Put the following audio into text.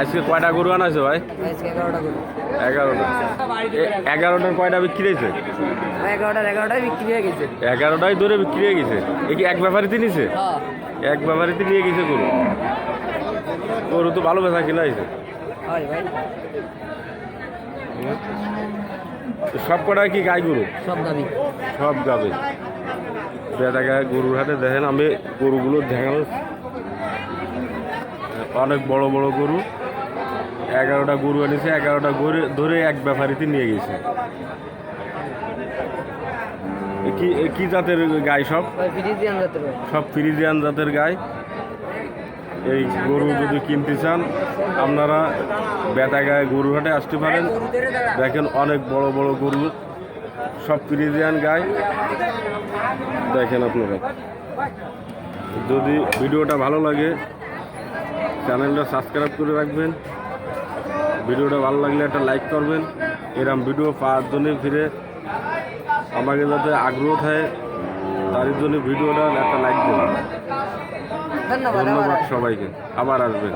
আজকে কয়টা গরু আনাছে ভাই? এগারোটা এগারোটার কয়টা বিক্রি হয়েছে? এগারোটার এগারোটায় বিক্রি হয়ে গেছে। এগারোটাই ধরে বিক্রি হয়ে গেছে। এ কি এক ব্যাপারিতে নিছে? এক ব্যাপারিতে নিয়ে গেছে গরু। গরু তো ভালো বেচা কিনা হয়েছে। সব কটা কি গাই গরু? সব দাবি সব যাবে বেটা গায়ে গরুর হাটে দেখেন আমি গরুগুলো দেখানো অনেক বড় বড় গরু। এগারোটা গরু এনেছে এগারোটা গরু ধরে এক ব্যাপারিতে নিয়ে গেছে। কি কি জাতের গাই সব? সব ফ্রিজিয়ান জাতের গাই। এই গরু যদি কিনতে চান আপনারা বেটা গায়ে গরু হাটে আসতে পারেন। দেখেন অনেক বড় বড় গরু সব ফ্রিজিয়ান গাই। দেখেন আপনারা। যদি ভিডিওটা ভালো লাগে চ্যানেলটা সাবস্ক্রাইব করে রাখবেন। ভিডিওটা ভালো লাগলে একটা লাইক করবেন। এরম ভিডিও পাওয়ার জন্যে ফিরে আমাকে যাতে আগ্রহ থাকে তার জন্য ভিডিওটা একটা লাইক দেবেন ধন্যবাদ ধন্যবাদ সবাইকে। আবার আসবেন।